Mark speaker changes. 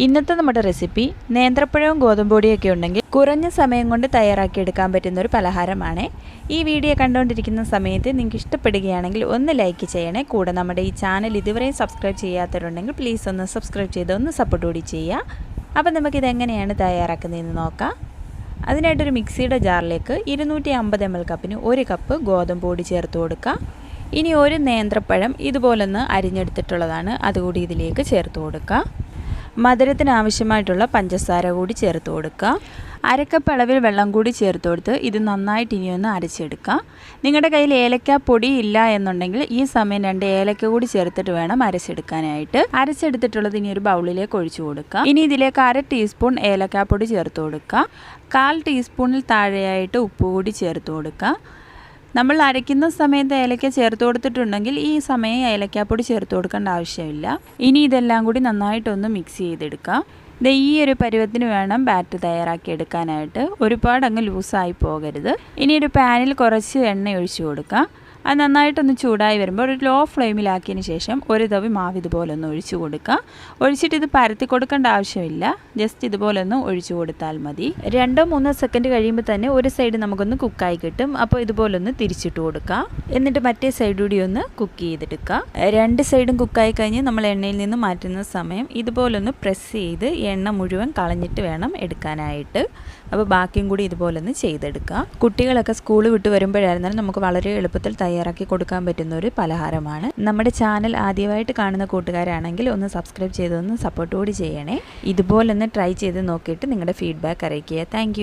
Speaker 1: ഇന്നത്തെ നമ്മുടെ റെസിപ്പി നേന്ത്രപ്പഴവും ഗോതമ്പൊടിയൊക്കെ ഉണ്ടെങ്കിൽ കുറഞ്ഞ സമയം കൊണ്ട് തയ്യാറാക്കിയെടുക്കാൻ പറ്റുന്ന ഒരു പലഹാരമാണ്. ഈ വീഡിയോ കണ്ടുകൊണ്ടിരിക്കുന്ന സമയത്ത് നിങ്ങൾക്ക് ഇഷ്ടപ്പെടുകയാണെങ്കിൽ ഒന്ന് ലൈക്ക് ചെയ്യണേ. കൂടെ നമ്മുടെ ഈ ചാനൽ ഇതുവരെയും സബ്സ്ക്രൈബ് ചെയ്യാത്തവരുണ്ടെങ്കിൽ പ്ലീസ് ഒന്ന് സബ്സ്ക്രൈബ് ചെയ്ത് ഒന്ന് സപ്പോർട്ട് കൂടി ചെയ്യുക. അപ്പം നമുക്കിത് എങ്ങനെയാണ് തയ്യാറാക്കുന്നതെന്ന് നോക്കാം. അതിനായിട്ടൊരു മിക്സിയുടെ ജാറിലേക്ക് ഇരുന്നൂറ്റി അമ്പത് എം എൽ കപ്പിന് ഒരു കപ്പ് ഗോതമ്പ് പൊടി ചേർത്ത് കൊടുക്കുക ഇനി ഒരു നേന്ത്രപ്പഴം ഇതുപോലൊന്ന് അരിഞ്ഞെടുത്തിട്ടുള്ളതാണ്. അതുകൂടി ഇതിലേക്ക് ചേർത്ത് കൊടുക്കുക മധുരത്തിന് ആവശ്യമായിട്ടുള്ള പഞ്ചസാര കൂടി ചേർത്ത് കൊടുക്കുക. അരക്കപ്പ് അളവിൽ വെള്ളം കൂടി ചേർത്ത് കൊടുത്ത് ഇത് നന്നായിട്ട് ഇനി ഒന്ന് അരച്ചെടുക്കുക നിങ്ങളുടെ കയ്യിൽ ഏലക്ക പൊടി ഇല്ല എന്നുണ്ടെങ്കിൽ ഈ സമയം രണ്ട് ഏലക്ക കൂടി ചേർത്തിട്ട് വേണം അരച്ചെടുക്കാനായിട്ട്. അരച്ചെടുത്തിട്ടുള്ളത് ഇനി ഒരു ബൗളിലേക്ക് ഒഴിച്ചു കൊടുക്കുക ഇനി ഇതിലേക്ക് അര ടീസ്പൂൺ ഏലക്കാപ്പൊടി ചേർത്ത് കൊടുക്കുക കാൽ ടീസ്പൂണിൽ താഴെയായിട്ട് ഉപ്പ് കൂടി ചേർത്ത് കൊടുക്കുക നമ്മൾ അരയ്ക്കുന്ന സമയത്ത് ഏലക്ക ചേർത്ത് കൊടുത്തിട്ടുണ്ടെങ്കിൽ ഈ സമയം ഏലക്കാപ്പൊടി ചേർത്ത് കൊടുക്കേണ്ട ആവശ്യമില്ല. ഇനി ഇതെല്ലാം കൂടി നന്നായിട്ടൊന്ന് മിക്സ് ചെയ്തെടുക്കാം. ഇത് ഈ ഒരു പരുവത്തിന് വേണം ബാറ്റ് തയ്യാറാക്കി എടുക്കാനായിട്ട്. ഒരുപാട് അങ്ങ് ലൂസായി പോകരുത്. ഇനി ഒരു പാനിൽ കുറച്ച് എണ്ണ ഒഴിച്ചു കൊടുക്കാം. അത് നന്നായിട്ടൊന്ന് ചൂടായി വരുമ്പോൾ ഒരു ലോ ഫ്ലെയിമിലാക്കിയതിന് ശേഷം ഒരു തവി മാവ് ഇതുപോലെ ഒന്ന് ഒഴിച്ചു കൊടുക്കുക. ഒഴിച്ചിട്ട് ഇത് പരത്തി കൊടുക്കേണ്ട ആവശ്യമില്ല. ജസ്റ്റ് ഇതുപോലെ ഒന്ന് ഒഴിച്ചു കൊടുത്താൽ മതി. രണ്ടോ മൂന്നോ സെക്കൻഡ് കഴിയുമ്പോൾ തന്നെ ഒരു സൈഡ് നമുക്കൊന്ന് കുക്കായി കിട്ടും. അപ്പോൾ ഇതുപോലെ ഒന്ന് തിരിച്ചിട്ട് കൊടുക്കുക. എന്നിട്ട് മറ്റേ സൈഡ് കൂടി ഒന്ന് കുക്ക് ചെയ്തെടുക്കുക. രണ്ട് സൈഡും കുക്കായി കഴിഞ്ഞ് നമ്മൾ എണ്ണയിൽ നിന്ന് മാറ്റുന്ന സമയം ഇതുപോലെ ഒന്ന് പ്രസ് ചെയ്ത് എണ്ണ മുഴുവൻ കളഞ്ഞിട്ട് വേണം എടുക്കാനായിട്ട്. അപ്പോൾ ബാക്കിയും കൂടി ഇതുപോലെ ഒന്ന് ചെയ്തെടുക്കുക. കുട്ടികളൊക്കെ സ്കൂൾ വിട്ട് വരുമ്പോഴായിരുന്നാലും നമുക്ക് വളരെ എളുപ്പത്തിൽ തയ്യാറാക്കി കൊടുക്കാൻ പറ്റുന്ന ഒരു പലഹാരമാണ്. നമ്മുടെ ചാനൽ ആദ്യമായിട്ട് കാണുന്ന കൂട്ടുകാരാണെങ്കിൽ ഒന്ന് സബ്സ്ക്രൈബ് ചെയ്തൊന്ന് സപ്പോർട്ട് കൂടി ചെയ്യണേ. ഇതുപോലൊന്ന് ട്രൈ ചെയ്ത് നോക്കിയിട്ട് നിങ്ങളുടെ ഫീഡ്ബാക്ക് അറിയിക്കുക. താങ്ക്